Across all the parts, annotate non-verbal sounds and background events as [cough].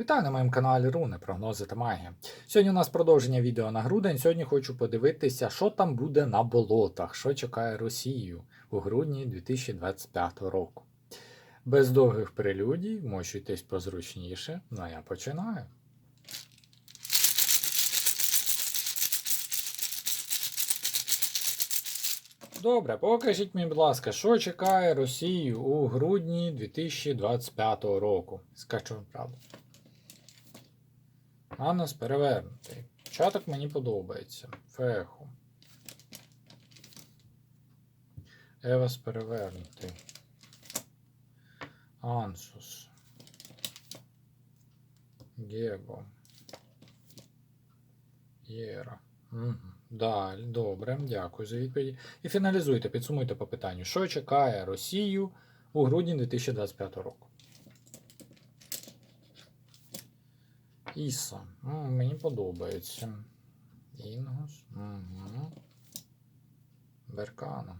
Вітаю на моєму каналі Руни, прогнози та магія. Сьогодні у нас продовження відео на грудень. Сьогодні хочу подивитися, що там буде на болотах, що чекає Росію у грудні 2025 року. Без довгих прелюдій, мочуйтесь позручніше, ну а я починаю. Добре, покажіть мені, будь ласка, що чекає Росію у грудні 2025 року. Скачу правду. Анос перевернутий. Початок мені подобається. Феху. Евас перевернутий. Ансус. Гебо. Єра. Угу. Далі, добре, дякую за відповіді. І фіналізуйте, підсумуйте по питанню, що чекає Росію у грудні 2025 року. Іса. М, мені подобається. Інгус. Угу. Беркана.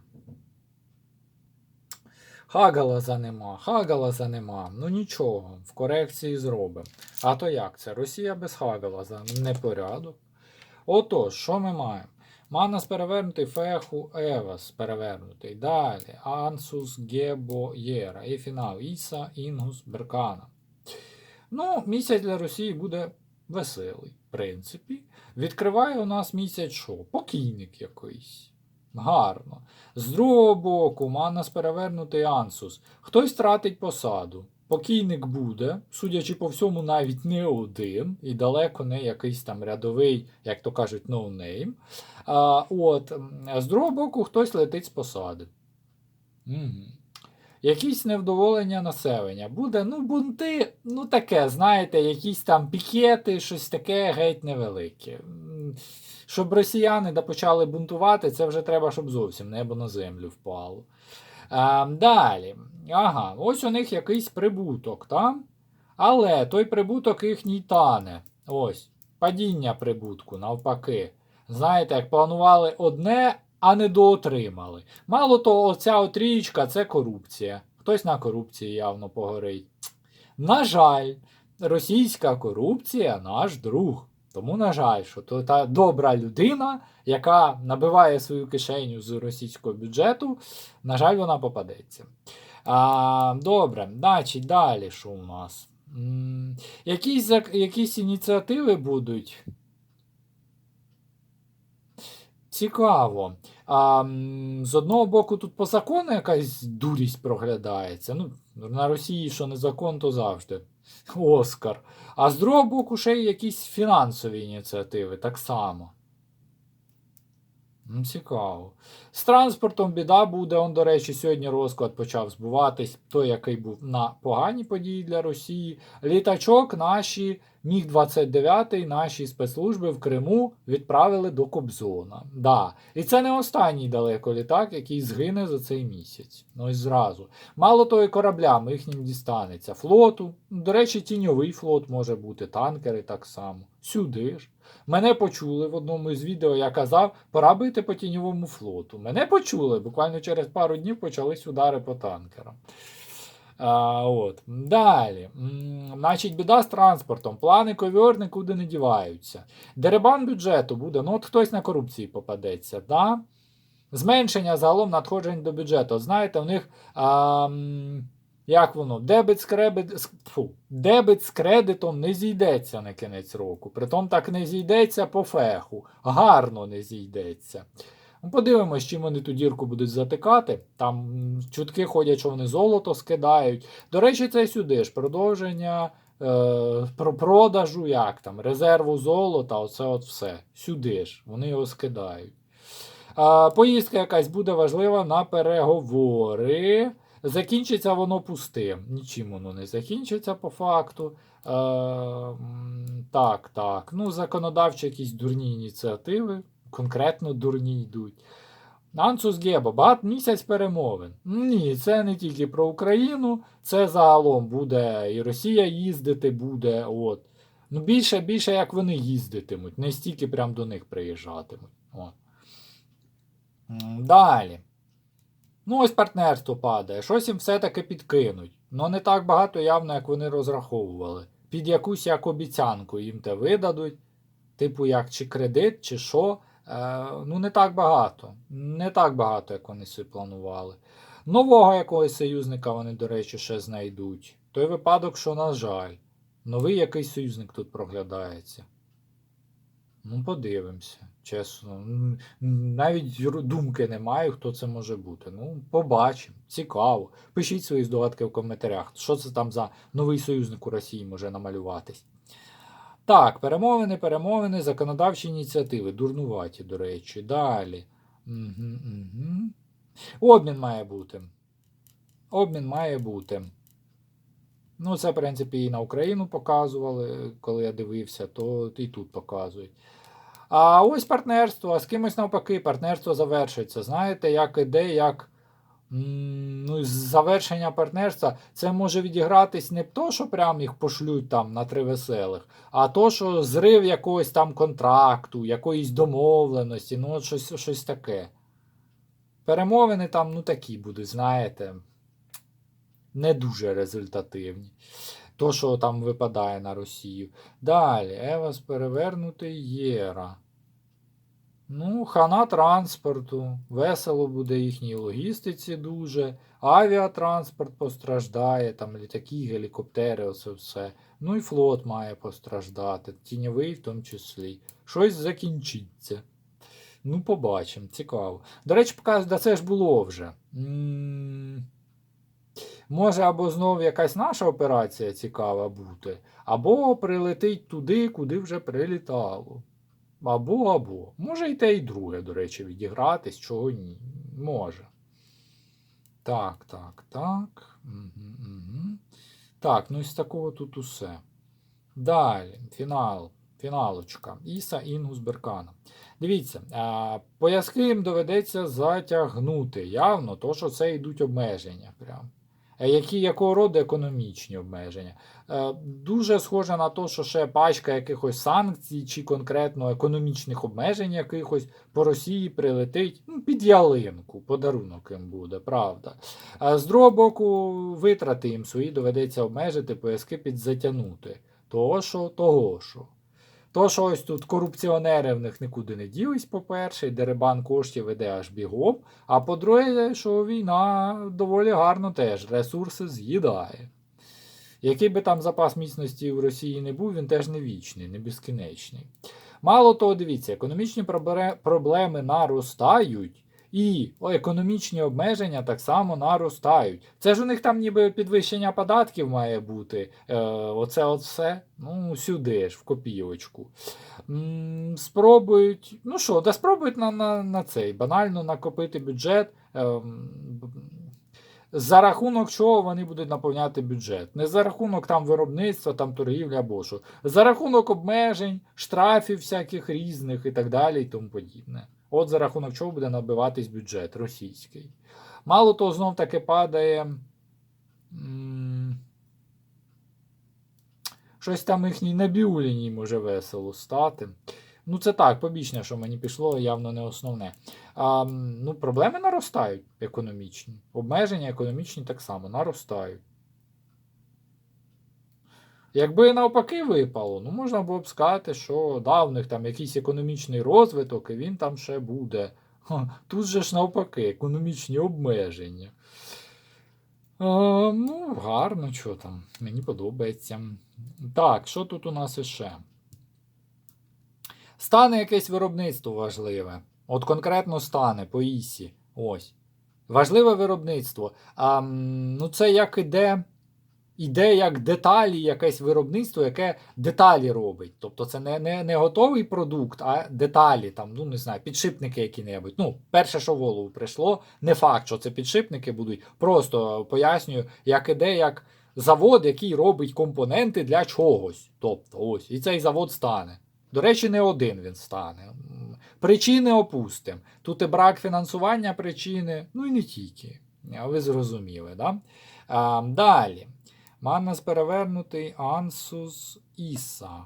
Хагалаза нема, Хагалаза нема. Ну нічого, в корекції зробимо. А то як це? Росія без Хагалаза. Непорядок. Отож, що ми маємо? Манас перевернутий, Феху, Евас перевернутий. Далі. Ансус, Гебо, Єра. І фінал. Іса, Інгус, Беркана. Ну, місяць для Росії буде веселий, в принципі. Відкриває у нас місяць що? Покійник якийсь. Гарно. З другого боку, Манас перевернутий Ансус. Хтось тратить посаду. Покійник буде, судячи по всьому, навіть не один, і далеко не якийсь там рядовий, як то кажуть, ноунейм. А, от, м, з другого боку, хтось летить з посади. Угу. Якісь невдоволення населення. Буде, ну, бунти, ну таке, знаєте, якісь там пікети, щось таке геть невелике. Щоб росіяни да почали бунтувати, це вже треба, щоб зовсім небо на землю впало. А, далі. Ага, ось у них якийсь прибуток, так? Але той прибуток їхній тане. Ось, падіння прибутку, навпаки. Знаєте, як планували одне, а не доотримали. Мало того, оця отрічка це корупція. Хтось на корупції явно погорить. На жаль, російська корупція наш друг. Тому, на жаль, що то та добра людина, яка набиває свою кишеню з російського бюджету, на жаль, вона попадеться. А, добре, значить, далі що у нас? М, якісь, якісь ініціативи будуть. Цікаво. А, з одного боку, тут по закону якась дурість проглядається. Ну, на Росії, що не закон, то завжди. Оскар. А з другого боку, ще й якісь фінансові ініціативи, так само. Цікаво. З транспортом біда буде. Он, до речі, сьогодні розклад почав збуватись. Той, який був на погані події для Росії. Літачок наші Міг 29 наші спецслужби в Криму відправили до Кобзона. Да. І це не останній далеко літак, який згине за цей місяць. Ну ось зразу. Мало того, кораблям їхнім дістанеться. Флоту. До речі, тіньовий флот може бути, танкери так само. Сюди ж. Мене почули в одному із відео, я казав, пора бити по тіньовому флоту. Мене почули, буквально через пару днів почались удари по танкерам. А, от. Далі. Значить, біда з транспортом. Плани ковьор нікуди не діваються. Деребан бюджету буде, ну от хтось на корупції попадеться. Да? Зменшення загалом надходжень до бюджету. Знаєте, у них. А, як воно? Дебет з, кребет, фу, дебет з кредитом не зійдеться на кінець року. Притом так не зійдеться по феху. Гарно не зійдеться. Ну, Подивимось, чим вони ту дірку будуть затикати. Там чутки ходять, що вони золото скидають. До речі, це сюди ж продовження е, про продажу, як там, резерву золота, оце от все. Сюди ж. Вони його скидають. А, поїздка якась буде важлива на переговори. Закінчиться воно пустим. Нічим воно не закінчиться по факту. Е, так, так. Ну, законодавчі якісь дурні ініціативи, конкретно дурні йдуть. Ансус Гебо, багато місяць перемовин. Ні, це не тільки про Україну, це загалом буде і Росія їздити буде. От. Ну, більше, більше як вони їздитимуть, не стільки прям до них приїжджатимуть. От. Далі. Ну, ось партнерство падає. Щось їм все-таки підкинуть. Ну, не так багато явно, як вони розраховували. під якусь як обіцянку їм те видадуть, типу, як чи кредит, чи що. Е, ну, не так багато. Не так багато, як вони собі планували. Нового якогось союзника вони, до речі, ще знайдуть. Той випадок, що, на жаль, новий якийсь союзник тут проглядається. Ну, подивимося, чесно. Навіть думки не маю, хто це може бути. Ну, побачимо. Цікаво. Пишіть свої здогадки в коментарях. Що це там за новий союзник у Росії може намалюватись. Так, перемовини, перемовини, законодавчі ініціативи. Дурнуваті, до речі. Далі. Угу, угу. Обмін має бути. Обмін має бути. Ну, це, в принципі, і на Україну показували, коли я дивився, то і тут показують. А ось партнерство, а з кимось навпаки, партнерство завершується. Знаєте, як іде, як ну, завершення партнерства, це може відігратись не то, що прям їх пошлють там на три веселих, а то, що зрив якогось там контракту, якоїсь домовленості, ну, щось, щось таке. Перемовини там, ну, такі будуть, знаєте, не дуже результативні. То, що там випадає на Росію. Далі, Евас перевернутий Єра. Ну, хана транспорту. Весело буде їхній логістиці дуже. Авіатранспорт постраждає, там літаки, гелікоптери, оце все. Ну і флот має постраждати, тіньовий в тому числі. Щось закінчиться. Ну, побачимо, цікаво. До речі, показують, да це ж було вже. М, Може, або знов якась наша операція цікава бути, або прилетить туди, куди вже прилітало. Або, або. Може і те, і друге, до речі, відігратись, чого ні. Може. Так, так, так. Угу, угу. Так, ну і з такого тут усе. Далі, фінал. Фіналочка. Іса Інгус Беркана. Дивіться, пояски їм доведеться затягнути. Явно, то, що це йдуть обмеження. Прям. Е, Які, якого роду економічні обмеження? Е, Дуже схоже на те, що ще пачка якихось санкцій чи конкретно економічних обмежень якихось по Росії прилетить ну, під ялинку, подарунок їм буде, правда. А з другого боку, витрати їм свої доведеться обмежити, пояски підзатягнути. Того що, того що. То, що ось тут корупціонери в них нікуди не ділись, по-перше, і деребан коштів веде аж бігом. А по-друге, що війна доволі гарно теж ресурси з'їдає. Який би там запас міцності в Росії не був, він теж не вічний, не безкінечний. Мало того, дивіться, економічні проблеми наростають, і економічні обмеження так само наростають. Це ж у них там ніби підвищення податків має бути. Е, оце от все. Ну, сюди ж, в копійочку. Спробують, ну що, да спробують на, на, на цей банально накопити бюджет. б- за рахунок чого вони будуть наповняти бюджет? Не за рахунок там виробництва, там торгівлі або що. За рахунок обмежень, штрафів всяких різних і так далі, і тому подібне. От за рахунок чого буде набиватись бюджет російський. Мало того, знов таки падає. Щось там їхній на біуліній може весело стати. Ну, це так, побічне, що мені пішло, явно не основне. А, ну, проблеми наростають економічні. Обмеження економічні так само наростають. Якби навпаки випало, ну можна було б сказати, що да, в них там якийсь економічний розвиток, і він там ще буде. Тут же ж навпаки, економічні обмеження. А, ну, гарно, що там. Мені подобається. Так, що тут у нас іще? Стане якесь виробництво важливе. От конкретно стане по ІСі. Ось. Важливе виробництво. А, ну, це як іде, іде як деталі, якесь виробництво, яке деталі робить. Тобто це не, не, не готовий продукт, а деталі, там, ну не знаю, підшипники які-небудь. Ну, перше, що в голову прийшло, не факт, що це підшипники будуть. Просто пояснюю, як іде як завод, який робить компоненти для чогось. Тобто, ось, і цей завод стане. До речі, не один він стане. Причини опустимо. Тут і брак фінансування причини, ну і не тільки. Ви зрозуміли, да? А, далі. Маннас перевернутий Ансус Іса.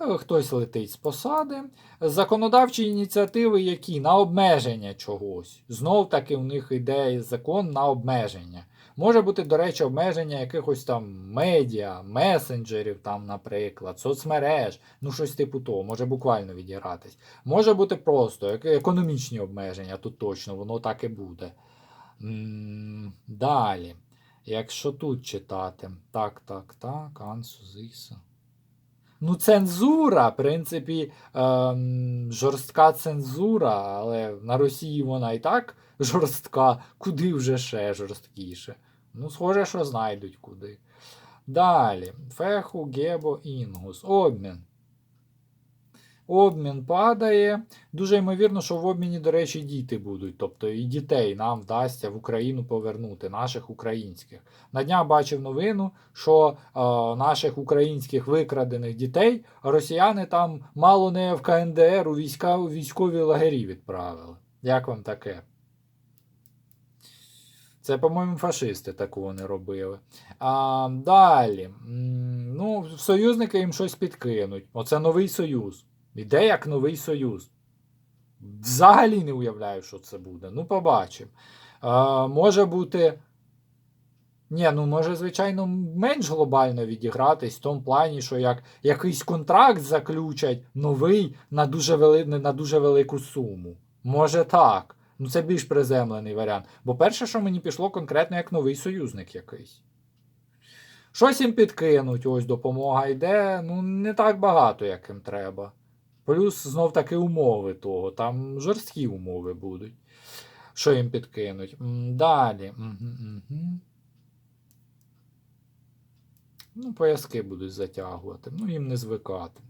Е, Хтось летить з посади. Законодавчі ініціативи, які на обмеження чогось. Знов таки у них іде закон на обмеження. Може бути, до речі, обмеження якихось там медіа, месенджерів, там, наприклад, соцмереж, ну щось типу того, може буквально відігратись. Може бути просто економічні обмеження, тут точно, воно так і буде. М, Далі. Якщо тут читати. Так, так, так, Ансу, Зиса. Ну, цензура, в принципі, ем, жорстка цензура, але на Росії вона і так жорстка, куди вже ще жорсткіше. Ну, схоже, що знайдуть куди. Далі. Феху, Гебо, Інгус. Обмін. Обмін падає. Дуже ймовірно, що в обміні, до речі, діти будуть. Тобто і дітей нам вдасться в Україну повернути, наших українських. На днях бачив новину, що е, наших українських викрадених дітей росіяни там мало не в КНДР у війська у військові лагері відправили. Як вам таке? Це, по-моєму, фашисти такого не робили. А, далі. Ну, союзники їм щось підкинуть. Оце новий союз. Іде як новий союз. Взагалі не уявляю, що це буде. Ну, побачимо. Може бути. Ні, ну може, звичайно, менш глобально відігратись в тому плані, що як якийсь контракт заключать новий на дуже, вели... на дуже велику суму. Може так. Ну, це більш приземлений варіант. Бо перше, що мені пішло конкретно як новий союзник якийсь. Щось їм підкинуть, ось допомога йде. Ну, не так багато, як їм треба. Плюс знов таки умови того. Там жорсткі умови будуть. Що їм підкинуть. Далі. Ну, пояски будуть затягувати. Ну, їм не звикати.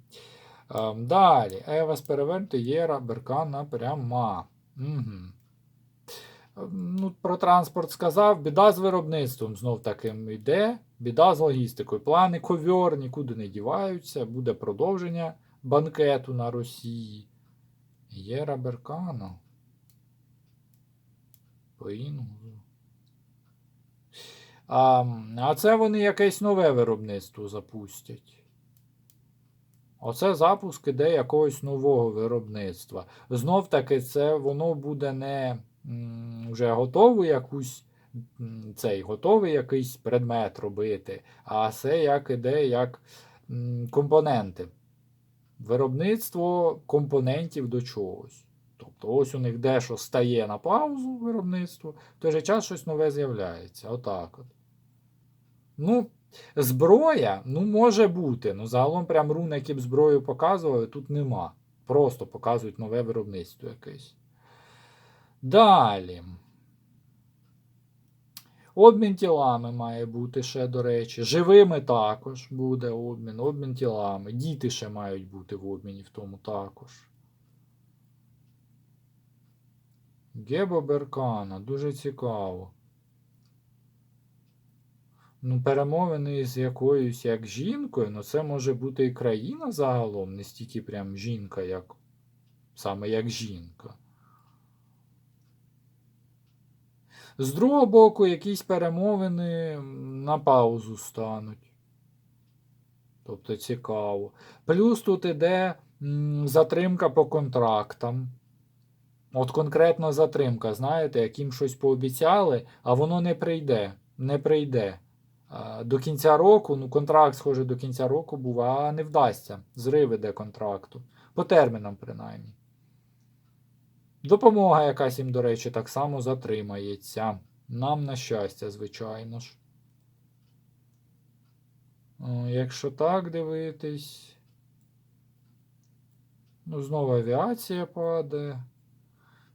Ем, далі. Евас перевернути Єра, Беркана пряма. Угу. Ну, про транспорт сказав. Біда з виробництвом знов таким йде. Біда з логістикою. Плани ковьор нікуди не діваються. Буде продовження банкету на Росії. Єра Беркано. По інгузу. А, а це вони якесь нове виробництво запустять. Оце запуск іде якогось нового виробництва. Знов таки, це воно буде не вже готову якусь цей готовий якийсь предмет робити, а це як іде як компоненти. Виробництво компонентів до чогось. Тобто, ось у них дещо стає на паузу виробництво, в той же час щось нове з'являється. Отак от. Ну, зброя, ну, може бути. Ну, загалом прям руни, які б зброю показували, тут нема. Просто показують нове виробництво якесь. Далі. Обмін тілами має бути ще, до речі. Живими також буде обмін. Обмін тілами. Діти ще мають бути в обміні в тому також. Гебо Беркана, дуже цікаво. Ну, перемовини з якоюсь як жінкою, ну це може бути і країна загалом, не стільки прям жінка, як саме як жінка. З другого боку, якісь перемовини на паузу стануть. Тобто цікаво. Плюс тут іде затримка по контрактам. От конкретно затримка, знаєте, яким щось пообіцяли, а воно не прийде. Не прийде. До кінця року, ну, контракт, схоже, до кінця року був, а не вдасться. Зрив іде контракту. По термінам, принаймні. Допомога якась їм, до речі, так само затримається. Нам на щастя, звичайно ж. Якщо так дивитись. Ну, знову авіація падає.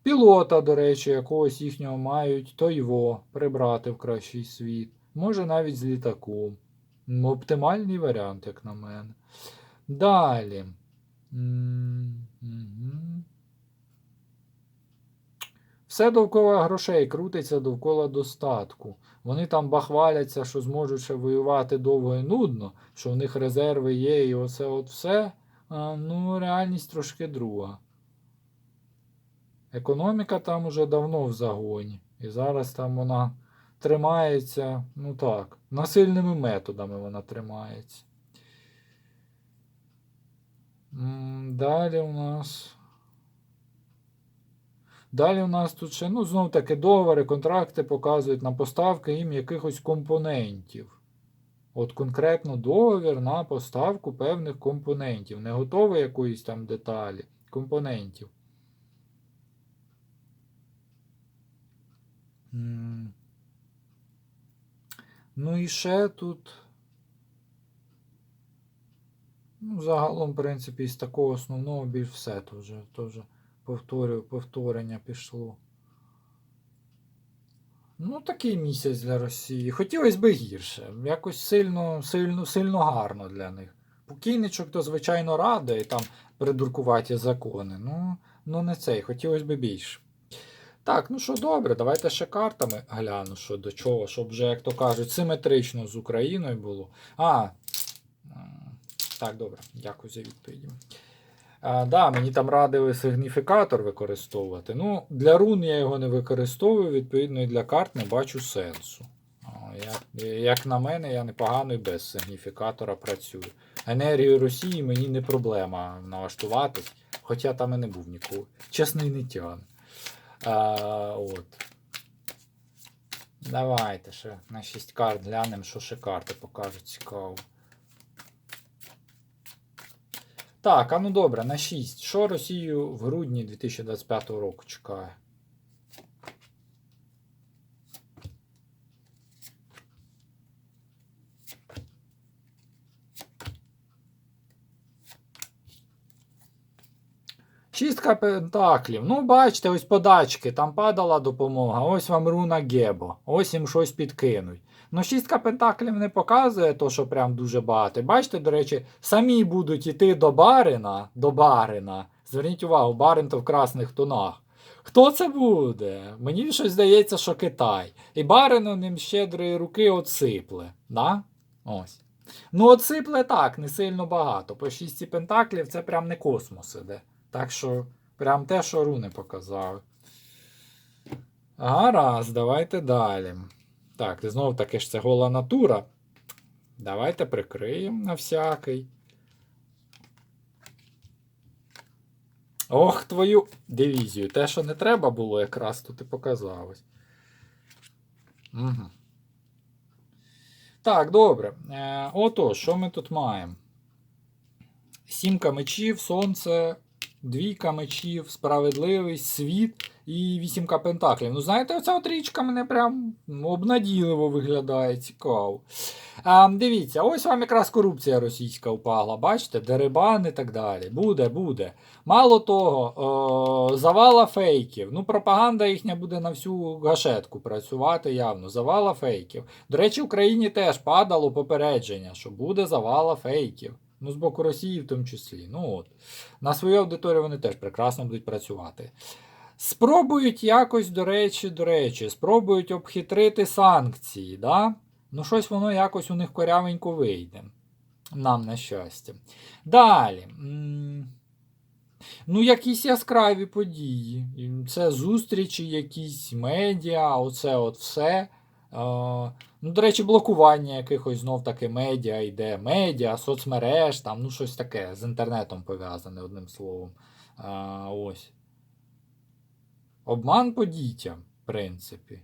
Пілота, до речі, якогось їхнього мають, то його прибрати в кращий світ. Може навіть з літаком. Ну, Оптимальний варіант, як на мене. Далі. М, мгм. Все довкола грошей крутиться довкола достатку. Вони там бахваляться, що зможуть ще воювати довго і нудно, що в них резерви є, і оце от все. А, ну, реальність трошки друга. Економіка там уже давно в загоні. І зараз там вона тримається, ну так, насильними методами вона тримається. Далі у нас. Далі у нас тут ще, ну, знов таки, договори, контракти показують на поставки їм якихось компонентів. От конкретно договір на поставку певних компонентів. Не готові якоїсь там деталі. Компонентів. Ну і ще тут. Ну, загалом, в принципі, із такого основного більш все. То вже повторю, повторення пішло. Ну, такий місяць для Росії. Хотілося б гірше. Якось сильно, сильно, сильно гарно для них. Покійничок то, звичайно, радує там придуркуваті закони. Ну, ну не цей, хотілося б більше. Так, ну що добре, давайте ще картами гляну, що до чого, щоб вже, як то кажуть, симетрично з Україною було. А. Так, добре, дякую за відповіді. А, да, мені там радили сигніфікатор використовувати. Ну, для рун я його не використовую, відповідно, і для карт не бачу сенсу. А, Як, на мене, я непогано і без сигніфікатора працюю. Енергію Росії мені не проблема налаштуватись, хоча там і не був ніколи. Чесно, і не тягне. От. Давайте ще на 6 карт глянемо, що ще карти покажуть цікаво. Так, а ну добре, на 6. Що Росію в грудні 2025 року чекає? Шістка пентаклів. Ну, бачите, ось подачки, там падала допомога, ось вам руна Гебо, ось їм щось підкинуть. Ну, шістка пентаклів не показує то, що прям дуже багато. Бачите, до речі, самі будуть йти до барина, до барина. Зверніть увагу, барин то в красних тонах. Хто це буде? Мені щось здається, що Китай. І барину ним щедрої руки отсипле. Да? Ось. Ну, отсипле так, не сильно багато. По шісті пентаклів це прям не космос іде. Так що, прям те, що руни показали. Гаразд, давайте далі. Так, знову таки ж це гола натура. Давайте прикриємо на всякий. Ох, твою дивізію. Те, що не треба було, якраз тут і показалось. Угу. Так, добре. Е, отож, що ми тут маємо? Сімка мечів, сонце, двійка мечів, справедливість, світ і вісімка пентаклів. Ну, знаєте, оця от річка мене прям обнадійливо виглядає, цікаво. А, дивіться, ось вам якраз корупція російська впала. Бачите, дерибан і так далі. Буде, буде. Мало того, о, завала фейків. Ну, пропаганда їхня буде на всю гашетку працювати явно. Завала фейків. До речі, в Україні теж падало попередження, що буде завала фейків. Ну, з боку Росії в тому числі. Ну от. На свою аудиторію вони теж прекрасно будуть працювати. Спробують якось, до речі, до речі, спробують обхитрити санкції. Да? Ну, щось воно якось у них корявенько вийде. Нам на щастя. Далі. Ну, якісь яскраві події. Це зустрічі, якісь медіа, оце от все. Ну, до речі, блокування якихось знов таки медіа йде. Медіа, соцмереж, там, ну, щось таке з інтернетом пов'язане, одним словом. Е, ось. Обман по дітям, в принципі.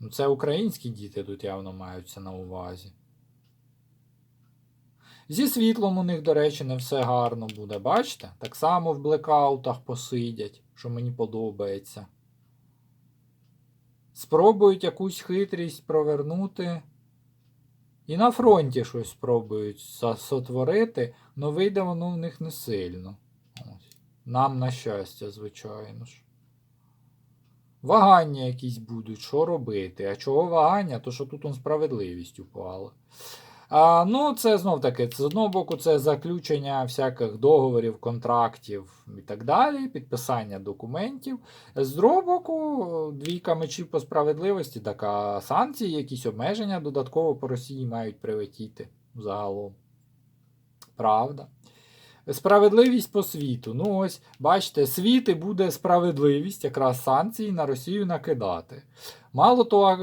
Ну, це українські діти тут явно маються на увазі. Зі світлом у них, до речі, не все гарно буде. Бачите? Так само в блекаутах посидять, що мені подобається. Спробують якусь хитрість провернути. І на фронті щось спробують сотворити, але вийде воно в них не сильно. Нам на щастя, звичайно ж. Вагання якісь будуть, що робити. А чого вагання? То що тут он справедливість упала. А, ну, це знов таки, з одного боку, це заключення всяких договорів, контрактів і так далі, підписання документів. З другого боку, двійка мечів по справедливості, така санкції, якісь обмеження додатково по Росії мають прилетіти загалом. Правда. Справедливість по світу. Ну, ось, бачите, світ і буде справедливість, якраз санкції на Росію накидати. Мало того,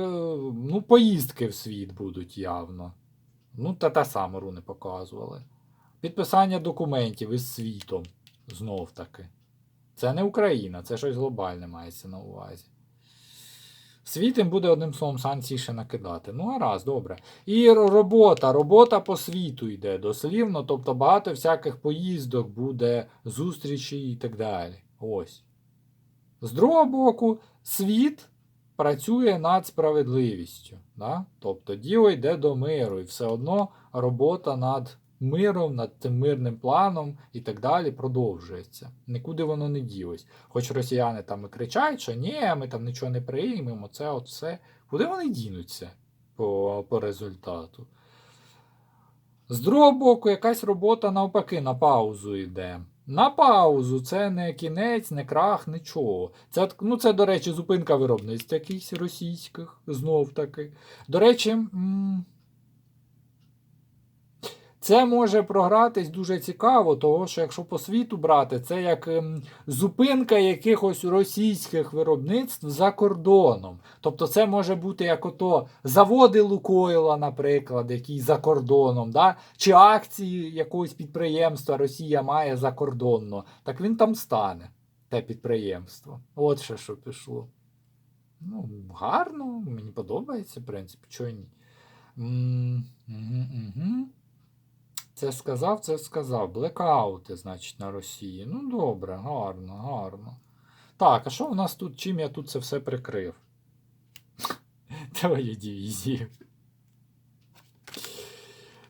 ну, поїздки в світ будуть явно. Ну, та те саме руни показували. Підписання документів із світом. Знов таки. Це не Україна, це щось глобальне мається на увазі. Світ їм буде одним словом санкції ще накидати. Ну, гаразд, добре. І робота, робота по світу йде дослівно, тобто багато всяких поїздок буде, зустрічей і так далі. Ось. З другого боку, світ працює над справедливістю. Да? Тобто діло йде до миру, і все одно робота над миром, над цим мирним планом і так далі продовжується. Нікуди воно не ділось. Хоч росіяни там і кричать, що ні, ми там нічого не приймемо, це от все. Куди вони дінуться по, по результату? З другого боку, якась робота навпаки на паузу йде. На паузу, це не кінець, не крах, нічого. Це, ну, це, до речі, зупинка виробництв якихось російських, знов таки. До речі, м, це може програтись дуже цікаво, того що якщо по світу брати, це як ем, зупинка якихось російських виробництв за кордоном. Тобто це може бути як ото заводи Лукойла, наприклад, які за кордоном, да? чи акції якогось підприємства Росія має закордонно, так він там стане, те підприємство. От ще що пішло. Ну, гарно, мені подобається, в принципі, чого ні. Мгм, мгм. Це сказав, це сказав. Блекаути, значить, на Росії. Ну, добре, гарно, гарно. Так, а що в нас тут? Чим я тут це все прикрив? [laughs] Твою дивізію.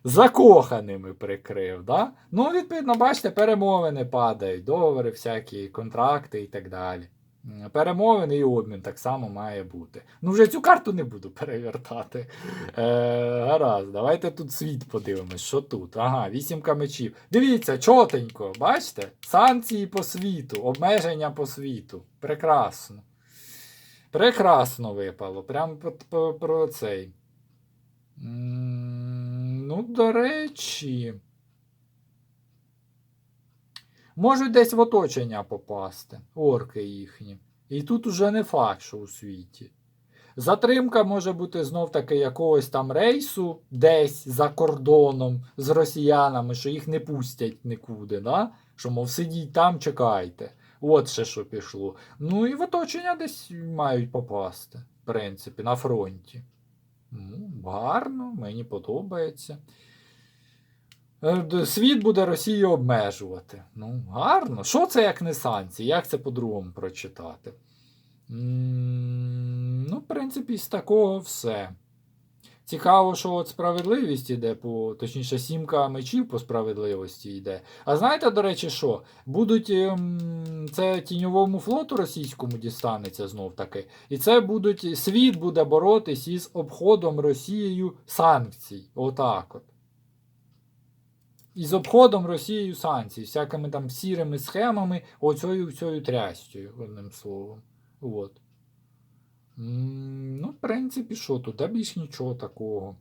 Закоханими прикрив, да? Ну, відповідно, бачите, перемовини падають, договори, всякі контракти і так далі. Перемовини і обмін так само має бути. Ну, вже цю карту не буду перевертати. Е, гаразд, давайте тут світ подивимось, що тут. Ага, вісімка мечів. Дивіться, чотенько, бачите? Санкції по світу, обмеження по світу. Прекрасно. Прекрасно випало. Прям про цей. Ну, до речі. Можуть десь в оточення попасти, орки їхні. І тут уже не факт, що у світі. Затримка може бути знов таки якогось там рейсу десь за кордоном з росіянами, що їх не пустять нікуди, да? що, мов, сидіть там, чекайте. От ще що пішло. Ну і в оточення десь мають попасти, в принципі, на фронті. Ну, гарно, мені подобається. Е, Світ буде Росію обмежувати. Ну, гарно. Що це як не санкції? Як це по-другому прочитати? Ну, в принципі, з такого все. Цікаво, що от справедливість іде по, точніше, сімка мечів по справедливості йде. А знаєте, до речі, що? Будуть ем, це тіньовому флоту російському дістанеться знов таки. І це будуть світ буде боротись із обходом Росією санкцій. Отак от. Із обходом Росією санкцій, всякими там сірими схемами, оцею всьою трястю, одним словом. От. Ну, в принципі, що тут? Та більш нічого такого.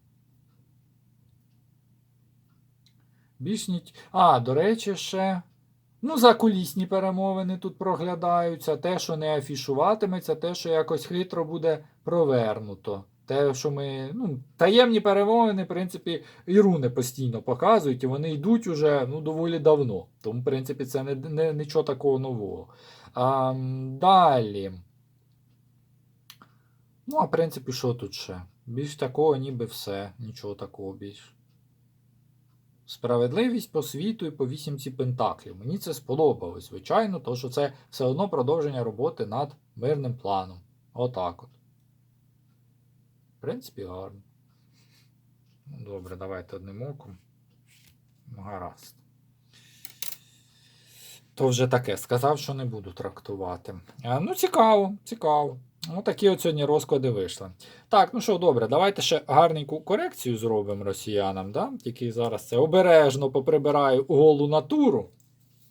Більш ніч... А, до речі, ще. Ну, закулісні перемовини тут проглядаються. Те, що не афішуватиметься, те, що якось хитро буде провернуто. Те, що ми. Ну, таємні перемовини, в принципі, і руни постійно показують, і вони йдуть уже ну, доволі давно. Тому, в принципі, це не, не, нічого такого нового. А, далі. Ну, а в принципі, що тут ще? Більш такого, ніби все. Нічого такого більш. Справедливість по світу і по вісімці пентаклів. Мені це сподобалось, звичайно, тому що це все одно продовження роботи над мирним планом. Отак от. Принципі, гарно. Ну, добре, давайте одним оком. Гаразд. То вже таке. Сказав, що не буду трактувати. А, ну, цікаво, цікаво. Ну, такі от сьогодні розклади вийшли. Так, ну що, добре, давайте ще гарненьку корекцію зробимо росіянам, да? тільки зараз це обережно поприбираю голу натуру,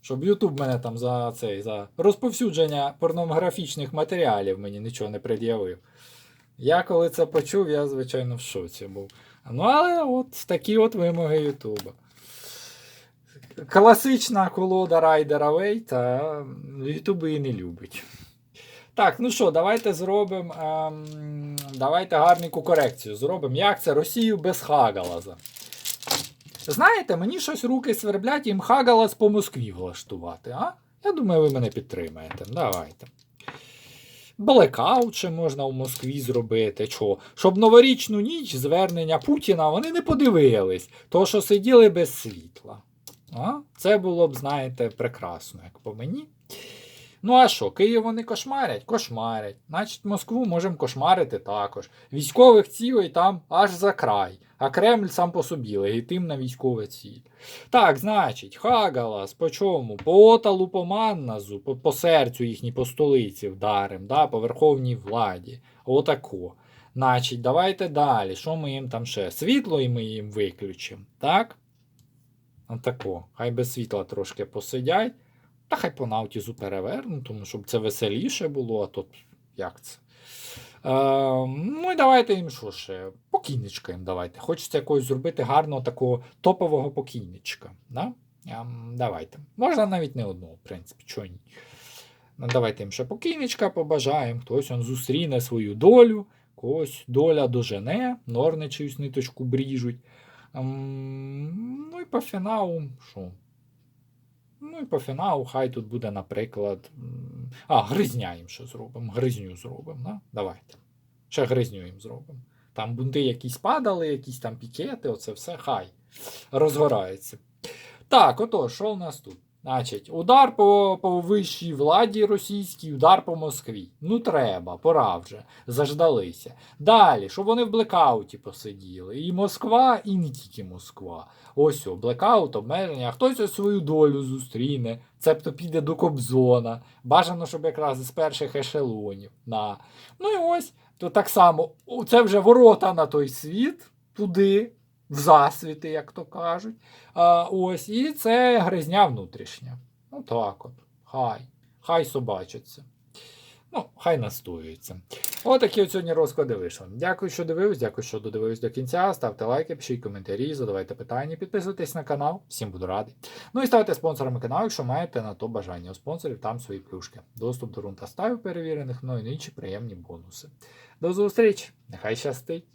щоб Ютуб мене там за цей, за розповсюдження порнографічних матеріалів мені нічого не пред'явив. Я коли це почув, я, звичайно, в шоці був. Ну, але от такі от вимоги Ютуба. Класична колода Райдера Вейта Ютуб її не любить. Так, ну що, давайте зробимо. Ем, давайте гарненьку корекцію зробимо. Як це Росію без Хагалаза? Знаєте, мені щось руки сверблять їм Хагалаз по Москві влаштувати, а? Я думаю, ви мене підтримаєте. Давайте. Блекаут ще можна в Москві зробити. Чо? Щоб новорічну ніч звернення Путіна вони не подивились, то що сиділи без світла. А? Це було б, знаєте, прекрасно, як по мені. Ну а що, Київ вони кошмарять? Кошмарять. Значить, Москву можемо кошмарити також. Військових цілей там аж за край, а Кремль сам по собі легітимна військова ціль. Так, значить, Хагалас, по чому? По оталу, по манназу, по, по серцю їхній, по столиці вдарим, да, по верховній владі. Отако. Значить, давайте далі. Що ми їм там ще? Світло і ми їм виключимо, так? Отако. Хай без світла трошки посидять. Та хай по наутізу переверну, тому щоб це веселіше було, а тут як це? Е, ну і давайте їм що ще? Покійничка їм давайте. Хочеться якогось зробити гарного такого топового покійничка. Да? Ем, давайте. Можна навіть не одного, в принципі, чого ні. Ну, давайте їм ще покійничка побажаємо. Хтось он зустріне свою долю, когось доля дожене, норни чиюсь ниточку бріжуть. Ем, ну і по фіналу, що? Ну і по фіналу хай тут буде, наприклад. А, гризня їм ще зробимо. Гризню зробимо. Да? Давайте. Ще гризню їм зробимо. Там бунти якісь падали, якісь там пікети, оце все хай розгорається. Так, ото, що у нас тут? Значить, удар по, по вищій владі російській, удар по Москві. Ну треба, пора вже. Заждалися. Далі, щоб вони в блекауті посиділи. І Москва, і не тільки Москва. Ось о, блекаут, обмеження, хтось ось свою долю зустріне, цебто піде до Кобзона. Бажано, щоб якраз із перших ешелонів. На. Ну і ось, то так само, це вже ворота на той світ, туди, в засвіти, як то кажуть. А, ось, і це гризня внутрішня. Ну так от. Хай. Хай собачаться. Ну, хай настоюється. Отакі от сьогодні розклади вийшли. Дякую, що дивились, дякую, що додивились до кінця. Ставте лайки, пишіть коментарі, задавайте питання, підписуйтесь на канал. Всім буду радий. Ну і ставте спонсорами каналу, якщо маєте на то бажання. У спонсорів там свої плюшки. Доступ до рунта ставів перевірених, ну і інші приємні бонуси. До зустрічі! Нехай щастить!